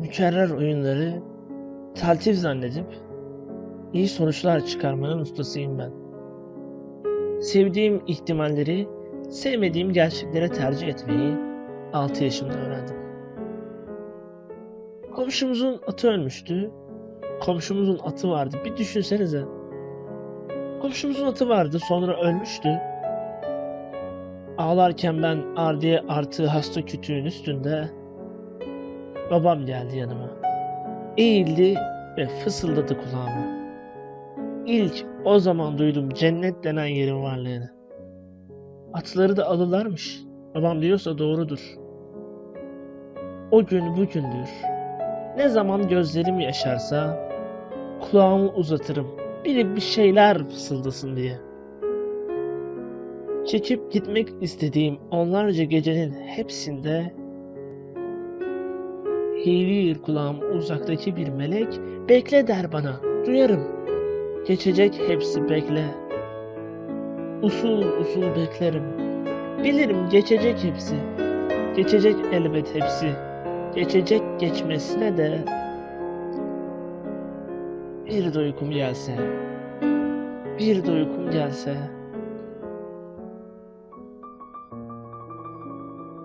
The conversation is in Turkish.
mükerrer oyunları taltif zannedip iyi sonuçlar çıkarmanın ustasıyım ben. Sevdiğim ihtimalleri sevmediğim gerçeklere tercih etmeyi 6 yaşımda öğrendim. Komşumuzun atı ölmüştü. Komşumuzun atı vardı. Bir düşünsenize. Komşumuzun atı vardı sonra ölmüştü. Ağlarken ben ardiye artığı hasta kütüğün üstünde babam geldi yanıma. Eğildi ve fısıldadı kulağıma. İlk o zaman duydum cennet denen yerin varlığını. Atları da alırlarmış. Babam diyorsa doğrudur. O gün bugündür. Ne zaman gözlerim yaşarsa kulağımı uzatırım. Biri bir şeyler fısıldasın diye. Çekip gitmek istediğim onlarca gecenin hepsinde Hivir kulağım uzaktaki bir melek bekle der bana. Duyarım. Geçecek hepsi bekle. Usul usul beklerim. Bilirim geçecek hepsi. Geçecek elbet hepsi. Geçecek geçmesine de bir de uykum gelse. Bir de uykum gelse.